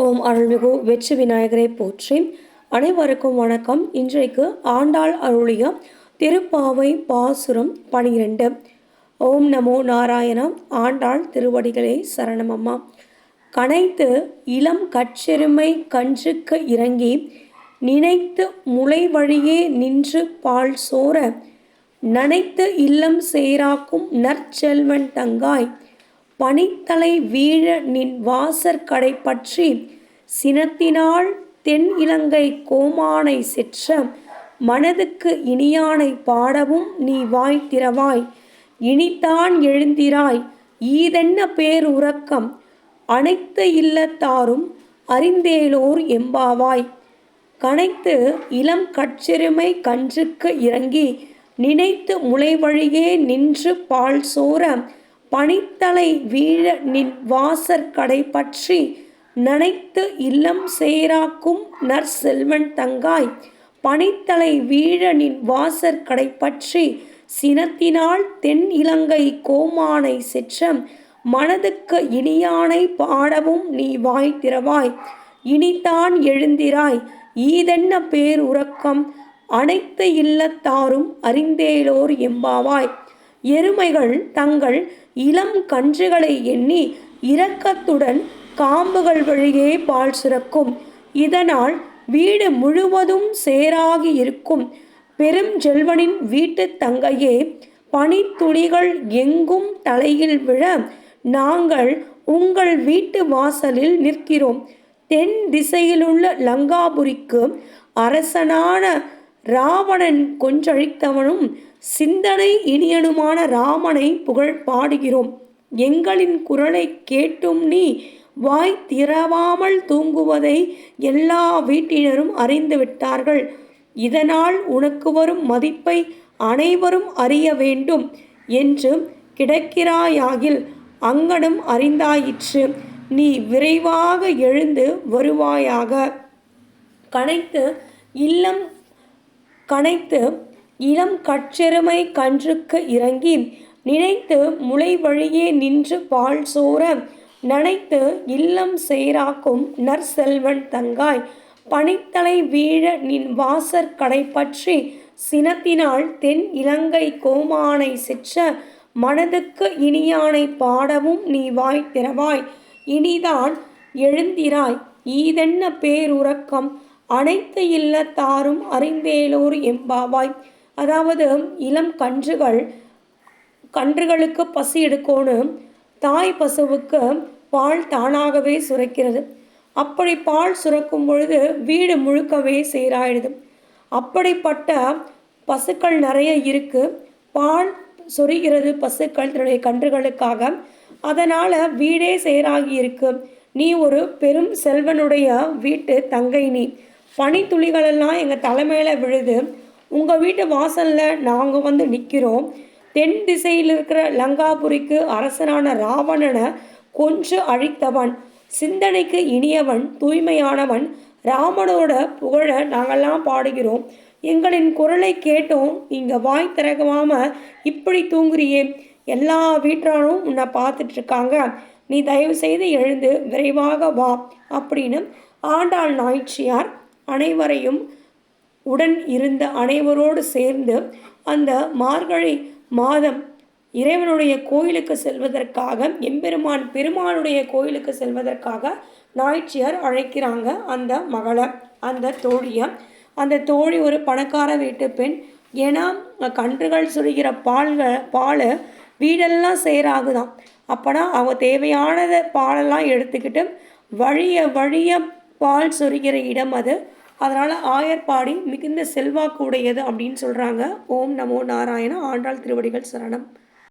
ஓம் அருள்மிகு வெற்றி விநாயகரை போற்றி. அனைவருக்கும் வணக்கம். இன்றைக்கு ஆண்டாள் அருளிய திருப்பாவை பாசுரம் பனிரெண்டு. ஓம் நமோ நாராயணம் ஆண்டாள் திருவடிகளே சரணமம்மா. கனைத்து இளம் கச்செருமை கன்றுக்கு இறங்கி நினைத்து முளை வழியே நின்று பால் சோர நனைத்து இல்லம் சேராக்கும் நற்செல்வன் தங்காய் பனித்தலை வீழ நின் வாசற்கடை பற்றி சினத்தினால் தென் இலங்கை கோமானை செற்ற மனதுக்கு இனியானை பாடவும் நீ வாய் திறவாய். இனித்தான் எழுந்திராய். ஈதென்ன பேருறக்கம்? அனைத்து இல்லத்தாரும் அறிந்தேலோர் எம்பாவாய். கனைத்து இளம் கட்சிறுமை கன்றுக்கு இறங்கி நினைத்து முளைவழியே நின்று பால் சோர பனித்தலை வீழ நின் வாசற்கடை பற்றி நனைத்து இல்லம் சேராக்கும் நற்செல்வன் தங்காய். பனித்தலை வீழ நின் வாசற்கடை பற்றி சினத்தினால் தென் இலங்கை கோமானை செற்றம். மனதுக்கு இனியானை பாடவும் நீ வாய் திறவாய். இனித்தான் எழுந்திராய். ஈதென்ன பேருறக்கம்? அனைத்து இல்லத்தாரும் அறிந்தேலோர் எம்பாவாய். எருமைகள் தங்கள் இளம் கன்றுகளை எண்ணி இரக்கத்துடன் காம்புகள் வழியே பால் சுரக்கும் இதனால் வீடு முழுவதும் சேராகி இருக்கும். பெரும் செல்வனின் வீட்டு தங்கையே பனித்துளிகள் எங்கும் தலையில் விழ நாங்கள் உங்கள் வீட்டு வாசலில் நிற்கிறோம். தென் திசையிலுள்ள லங்காபுரிக்கு அரசனான ராவணன் கொஞ்சழித்தவனும் சிந்தனை இனியனுமான ராமனை புகழ் பாடுகிறோம். எங்களின் குரலை கேட்டும் நீ வாய் திறவாமல் தூங்குவதை எல்லா வீட்டினரும் அறிந்து விட்டார்கள். இதனால் உனக்கு வரும் மதிப்பை அனைவரும் அறிய வேண்டும் என்று கிடக்கிறாயாகில் அங்கனும் அறிந்தாயிற்று. நீ விரைவாக எழுந்து வருவாயாக. கனைத்து இல்லம் கனைத்து இளம் கற்றெருமை கன்றுக்கு இறங்கி நினைத்து முளை வழியே நின்று பால் சோர நனைத்து இல்லம் சேராக்கும் நற்செல்வன் தங்காய். பனித்தலை வீழ நின் வாசற் கடை பற்றி சினத்தினால் தென் இலங்கை கோமானை செற்ற மனதுக்கு இனியானை பாடவும் நீ வாய் திறவாய். இனிதான் எழுந்திராய். ஈதென்ன பேருறக்கம்? அனைத்து இல்லத்தாரும் அறிந்தேலோர் எம்பாவாய் அதாவது இளம் கன்றுகள் கன்றுகளுக்கு பசி எடுக்கணும் தாய் பசுவுக்கு பால் தானாகவே சுரக்கிறது. அப்படி பால் சுரக்கும் பொழுது வீடு முழுக்கவே சீராயிடுது. அப்படிப்பட்ட பசுக்கள் நிறைய இருக்குது பால் சொரிகிறது பசுக்கள் தன்னுடைய கன்றுகளுக்காக. அதனால் வீடே சேராகி இருக்கு. நீ ஒரு பெரும் செல்வனுடைய வீட்டு தங்கை நீ. பனித்துளிகளெல்லாம் எங்கள் தலைமையில் விழுது. உங்கள் வீட்டு வாசலில் நாங்கள் வந்து நிற்கிறோம் தென் திசையில் இருக்கிற லங்காபுரிக்கு அரசனான ராவணனை கொன்று அழித்தவன் சிந்தனைக்கு இனியவன் தூய்மையானவன் ராமனோட புகழ நாங்கள்லாம் பாடுகிறோம். எங்களின் குரலை கேட்டோம். இங்கே வாய் திறக்காம இப்படி தூங்குறியே. எல்லா வீட்டாரும் உன்னை பார்த்துட்ருக்காங்க. நீ தயவு செய்து எழுந்து விரைவாக வா அப்படின்னு ஆண்டாள் நாய்ச்சியார் அனைவரையும் உடன் இருந்த அனைவரோடு சேர்ந்து அந்த மார்கழி மாதம் இறைவனுடைய கோயிலுக்கு செல்வதற்காக எம்பெருமான் பெருமானுடைய கோயிலுக்கு செல்வதற்காக நாய்ச்சியார் அழைக்கிறாங்க அந்த மகளை அந்த தோழியை. அந்த தோழி ஒரு பணக்கார வீட்டு பெண். ஏன்னா கன்றுகள் சுடுகிற பால்கள் பால் வீடெல்லாம் சேராகுதான் அப்போனா அவங்க தேவையானதை பாலெல்லாம் எடுத்துக்கிட்டு வழிய வழிய பால் சொருகிற இடம் அது. அதனால் ஆயர்பாடி மிகுந்த செல்வாக்கு உடையது அப்படின்னு சொல்கிறாங்க ஓம் நமோ நாராயண. ஆண்டாள் திருவடிகள் சரணம்.